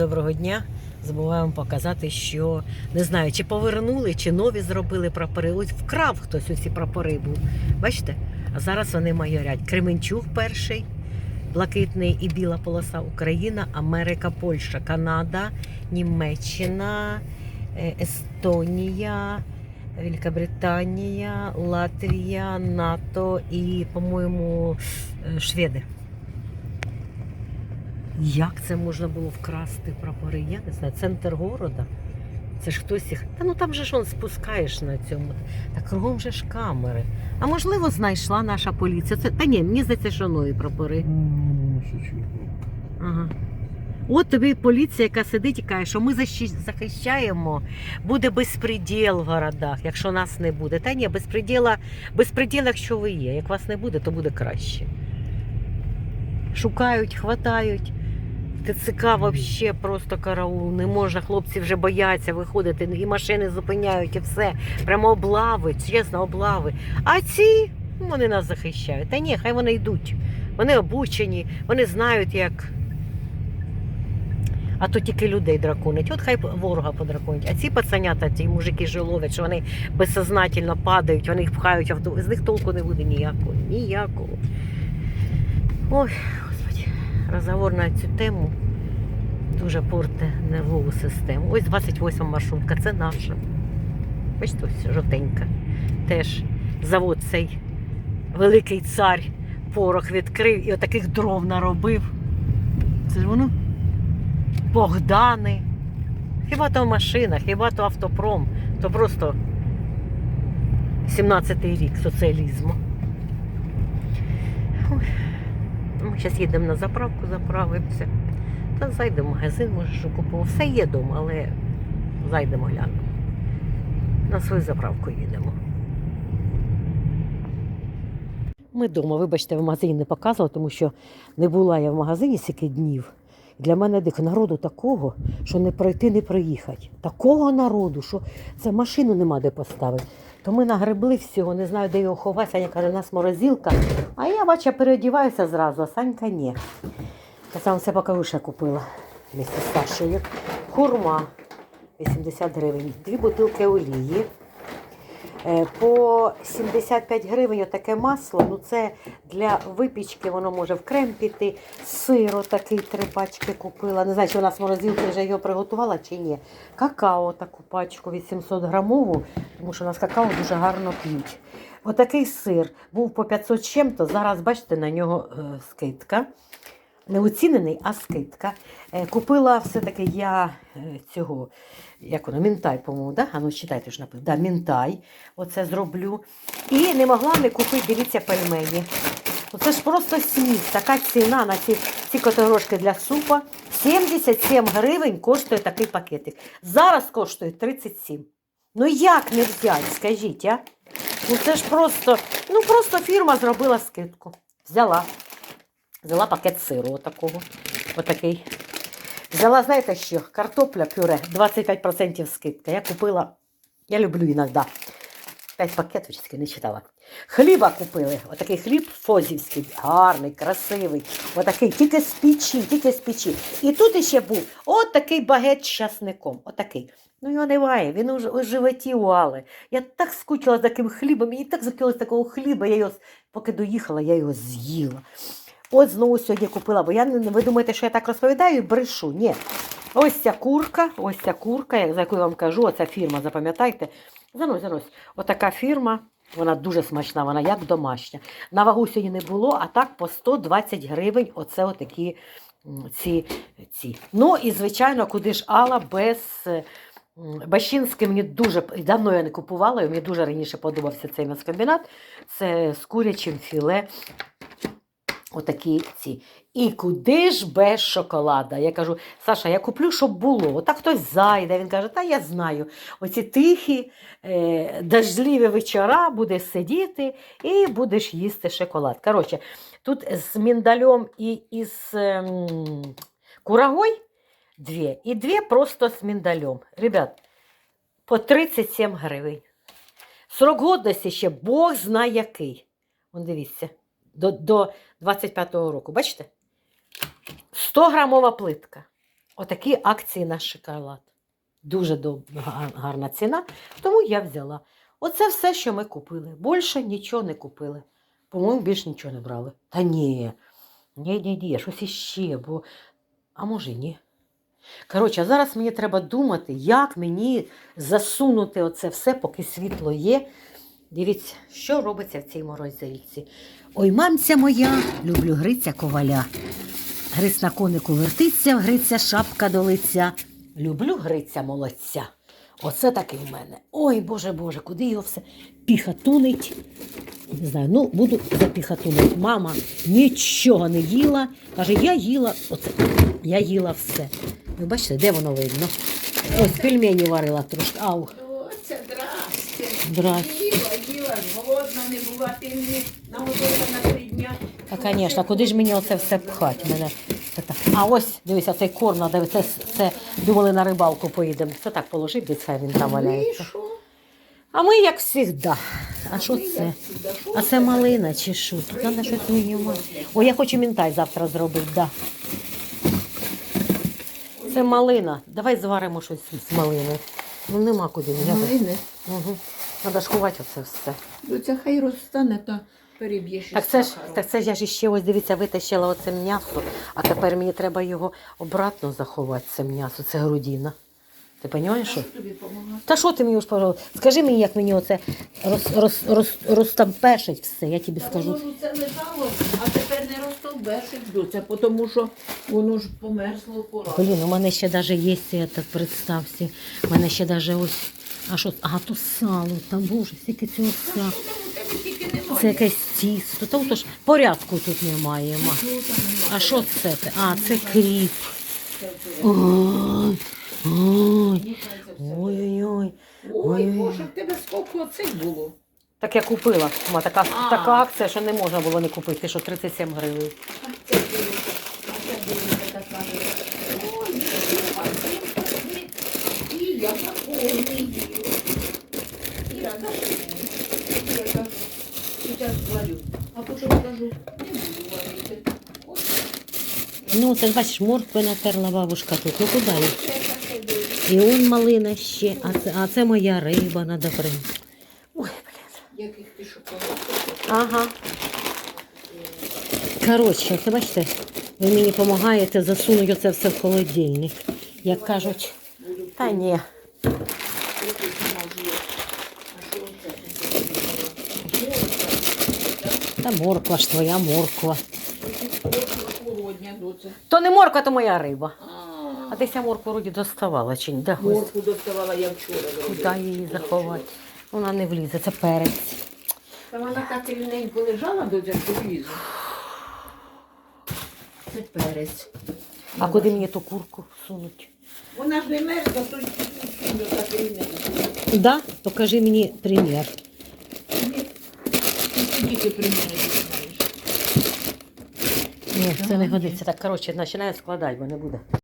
доброго дня. Забуваємо показати, що не знаю, чи повернули, чи нові зробили прапори. Ось вкрав хтось усі прапори був. Бачите? А зараз вони майорять. Кременчук перший, блакитний і біла полоса Україна, Америка, Польща, Канада, Німеччина, е, Естонія, Великобританія, Латвія, НАТО і, по-моєму, е, Шведи. Як це можна було вкрасти прапори? Я не знаю. Центр города. Це ж хтось їх. Та ну там же ж он спускаєш на цьому. Та кругом же ж камери. А можливо, знайшла наша поліція. Це... Та ні, мені здається, що нові прапори. Ага. От тобі поліція, яка сидить і каже, що ми захищаємо, буде безпреділ в городах, якщо нас не буде. Та ні, безпреділа, безпреділ, якщо ви є. Як вас не буде, то буде краще. Шукають, хватають. ТЦК взагалі просто караул. Не можна, хлопці вже бояться виходити, і машини зупиняють, і все. Прямо облави, чесно, облави. А ці вони нас захищають. Та ні, хай вони йдуть. Вони обучені, вони знають, як. А то тільки людей драконить. От хай ворога подраконять. А ці пацанята, ці мужики що що вони безсознательно падають, вони їх пхають авто. З них толку не буде ніякого. Ніякого. Ой, розговор на цю тему дуже порте нервову систему. Ось 28 маршрутка, це наша. Бачите, ось жовтенька. Теж завод цей великий цар порох відкрив і отаких дров наробив. Це ж воно. Богдани. Хіба то машина, хіба то автопром, то просто 17-й рік соціалізму. Ой. Зараз їдемо на заправку, заправимося. Та зайдемо в магазин, може, що купимо. Все є вдома, але зайдемо глянемо. На свою заправку їдемо. Ми вдома, вибачте, в магазині не показувала, тому що не була я в магазині стільки днів. Для мене дико народу такого, що не пройти, не приїхати. Такого народу, що це машину нема де поставити. То ми нагребли всього, не знаю, де його ховати. Саня каже, у нас морозилка. А я, бачу, переодіваюся зразу, а Санька ні. Я сам все покажу, купила місце з Сашею. Хурма 80 гривень, дві бутилки олії. Е, По 75 гривень таке масло. Ну це для випічки, воно може в крем піти. Сир такий три пачки купила. Не знаю, чи вона з морозилки вже його приготувала чи ні. Какао таку пачку 800 грамову, тому що у нас какао дуже гарно п'ють. Отакий сир був по 500 з чим-то. Зараз, бачите, на нього е, скидка. Не оцінений, а скидка. Е, Купила все-таки я е, цього, як воно, мінтай, по-моєму, да? Ну читайте ж написано. Да, мінтай. Оце зроблю. І не могла не купити, дивіться, пельмені. Оце ж просто сміх. Така ціна на ці, ці котогрошки для супа. 77 гривень коштує такий пакетик. Зараз коштує 37. Ну як не взяти, скажіть, а? Ну це ж просто, ну просто фірма зробила скидку. Взяла. Взяла пакет сиру отакого. Отакий. Взяла, знаєте що? Картопля пюре, 25% скидка. Я купила, я люблю іноді. 5 пакеточки не читала. Хліба купили. Отакий хліб фозівський, гарний, красивий. Отакий, тільки з печі, тільки з печі. І тут іще був от такий багет з часником. Отакий. Ну його немає, він уже у животі у Алли. Я так скучила за таким хлібом, мені так захотілося такого хліба, я його, поки доїхала, я його з'їла. От знову сьогодні купила, бо я ви думаєте, що я так розповідаю і брешу. Ні. Ось ця курка, ось ця курка, за яку я вам кажу, оця фірма, запам'ятайте. Занось, занось. Отака фірма, вона дуже смачна, вона як домашня. На вагу сьогодні не було, а так по 120 гривень оце отакі ці, ці. Ну і, звичайно, куди ж Алла без. е, м, Бащинське мені дуже давно я не купувала, і мені дуже раніше подобався цей м'ясокомбінат. Це з курячим філе. Отакі ці. І куди ж без шоколада? Я кажу, Саша, я куплю, щоб було. Отак хтось зайде. Він каже, та я знаю. Оці тихі, е, дождливі вечора будеш сидіти і будеш їсти шоколад. Коротше, тут з міндалем і із ем, курагой дві. І дві просто з міндалем. Ребят, по 37 гривень. Срок годності ще Бог знає який. Вон дивіться, до, до 25-го року. Бачите? 100 грамова плитка. Отакі акції на шоколад. Дуже гарна ціна, тому я взяла. Оце все, що ми купили. Більше нічого не купили. По-моєму, більше нічого не брали. Та ні. Ні, ні, ні, щось іще, бо. А може, ні. Коротше, а зараз мені треба думати, як мені засунути оце все, поки світло є. Дивіться, що робиться в цій морозильці. Ой, мамця моя, люблю Гриця коваля. Гриць на конику вертиться, Гриця шапка до лиця. Люблю Гриця молодця. Оце такий в мене. Ой, Боже Боже, куди його все піхатунить. Не знаю, ну буду запіхатунить. Мама нічого не їла. Каже, я їла оце. Я їла все. Ви бачите, де воно видно? Ось пельмені варила трошки. Ау, здрасте. здрасте. Їла, їла, голодна не була, ти мені наготовила на три дня. Та, звісно, куди ж мені оце все пхати? Мене це так. А ось, дивися, цей корм надо, це, це думали на рибалку поїдемо. Це так положив, десь хай він там валяється. А ми, як завжди. А що це? А це малина чи що? Тут треба щось мені. О, я хочу мінтай завтра зробити, да. Це малина. Давай зваримо щось з малини. Ну нема куди. Малини. Угу. Треба ж ховати оце все. Ну, це хай розстане, то переб'єш Так це ж, так це ж я ж ще ось дивіться, витащила оце м'ясо, а тепер мені треба його обратно заховати, це м'ясо, це грудина. Ти розумієш? Що? тобі? Та що ти мені ж пожалуйста? Скажи мені, як мені оце роз, роз, роз, розтампешить все, я тобі скажу. воно це лежало, а тепер не розтовбешить доця, тому що воно ж померзло пора. Блін, у мене ще навіть є, я так представся. У мене ще навіть ось. А що? Ага, то сало, там боже, скільки цього сала. Це якесь тісто. Та ж порядку тут немає. Ма. А що це? А, це кріп. Ой, ой, ой-ой-ой. Ой, Ой. Боже, в тебе скільки оцих було? Так я купила. Ма, така, така акція, що не можна було не купити, що 37 гривень. Я такої. Я кажу, я кажу, зараз зварю, а потім кажу, не буду варити. Ну, це ж бачиш, моркви натерла бабушка тут. Ну куди дуже. І он малина ще, а це, а це моя риба надо прийти. Ой, блін. Яких ти. Ага. Коротше, це бачите, ви мені допомагаєте засунути це все в холодильник. Як кажуть, та ні. Та морква ж твоя морква. То не морква, то моя риба. А, ти ся моркву вроді доставала чи ні? Де? Морку доставала я вчора. Куди її заховати? Вона не влізе, це перець. Та вона так рівненько лежала до лізу. Це перець. А куди мені ту курку всунуть? Вона ж не мерзла, то й сильно так рівненько. Да? Покажи мені примір. Знаєш. Ні, це не годиться. Так, коротше, починає складати, бо не буде.